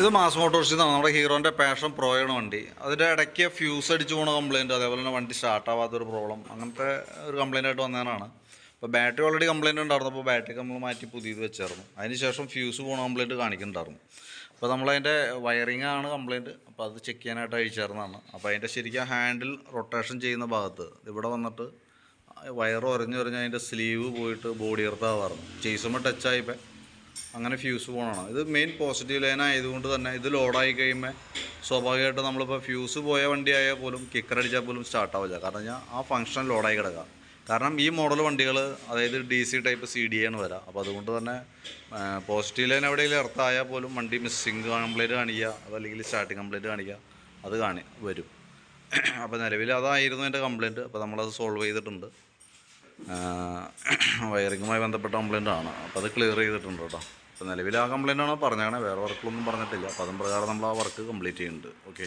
ഇത് മാസ് മോട്ടോഴ്സിൽ നമ്മുടെ ഹീറോന്റെ പാഷൻ പ്രോയാണ് വണ്ടി. അതിന്റെ ഇടയ്ക്ക് ഫ്യൂസ് അടിച്ചു പോണ കംപ്ലയിന്റ് അതേപോലെ തന്നെ വണ്ടി സ്റ്റാർട്ട് ആവാത്തൊരു പ്രോബ്ലം അങ്ങനത്തെ ഒരു കംപ്ലയിന്റ് ആയിട്ട് വന്നതാണ് അപ്പോൾ ബാറ്ററി ഓൾറെഡി കംപ്ലയിന്റ് ഉണ്ടായിരുന്നു. അപ്പോൾ ബാറ്ററി നമ്മൾ മാറ്റി പുതിയത് വെച്ചായിരുന്നു. അതിന് ശേഷം ഫ്യൂസ് പോണ കംപ്ലയിന്റ് കാണിക്കുന്നുണ്ടായിരുന്നു. അപ്പോൾ നമ്മളതിന്റെ വയറിംഗ് ആണ് കംപ്ലയിന്റ് അപ്പോൾ അത് ചെക്ക് ചെയ്യാനായിട്ട് അയച്ചായിരുന്നതാണ് അപ്പോൾ അതിന്റെ ശരിക്കും ഹാൻഡിൽ റൊട്ടേഷൻ ചെയ്യുന്ന ഭാഗത്ത് ഇവിടെ വന്നിട്ട് വയർ ഉരഞ്ഞ് ഉരഞ്ഞ് അതിന്റെ സ്ലീവ് പോയിട്ട് ബോഡി എർത്താവാറുണ്ട് ചേസുമ്പോൾ ടച്ചായിപ്പോൾ അങ്ങനെ ഫ്യൂസ് പോകണം ഇത് മെയിൻ പോസിറ്റീവ് ലൈൻ ആയതുകൊണ്ട് തന്നെ ഇത് ലോഡായി കഴിയുമ്പോൾ സ്വാഭാവികമായിട്ട് നമ്മളിപ്പോൾ ഫ്യൂസ് പോയ വണ്ടി ആയാൽ പോലും കിക്കർ അടിച്ചാൽ പോലും സ്റ്റാർട്ട് ആവില്ല. കാരണം ഞാൻ ആ ഫംഗ്ഷൻ ലോഡായി കിടക്കുക. കാരണം ഈ മോഡൽ വണ്ടികൾ അതായത് D C type C D ആണ് വരാം. അപ്പോൾ അതുകൊണ്ട് തന്നെ പോസിറ്റീവ് ലൈൻ എവിടെയെങ്കിലും എർത്തായാൽ പോലും വണ്ടി മിസ്സിങ് കംപ്ലൈന്റ് കാണിക്കുക അല്ലെങ്കിൽ സ്റ്റാർട്ടിങ് കംപ്ലൈന്റ് കാണിക്കുക അത് കാണി വരും. അപ്പോൾ നിലവിൽ അതായിരുന്നു എന്റെ കംപ്ലയിന്റ് അപ്പോൾ നമ്മളത് സോൾവ് ചെയ്തിട്ടുണ്ട്. വയറിങ്ങുമായി ബന്ധപ്പെട്ട കംപ്ലയിന്റ് ആണ്. അപ്പോൾ അത് ക്ലിയർ ചെയ്തിട്ടുണ്ട് കേട്ടോ. അപ്പോൾ നിലവിൽ ആ കംപ്ലയിന്റ് ആണ് വേറെ വർക്കുകളൊന്നും പറഞ്ഞിട്ടില്ല. അപ്പോൾ അതും പ്രകാരം നമ്മൾ ആ വർക്ക് കംപ്ലീറ്റ് ചെയ്യുന്നുണ്ട്. ഓക്കെ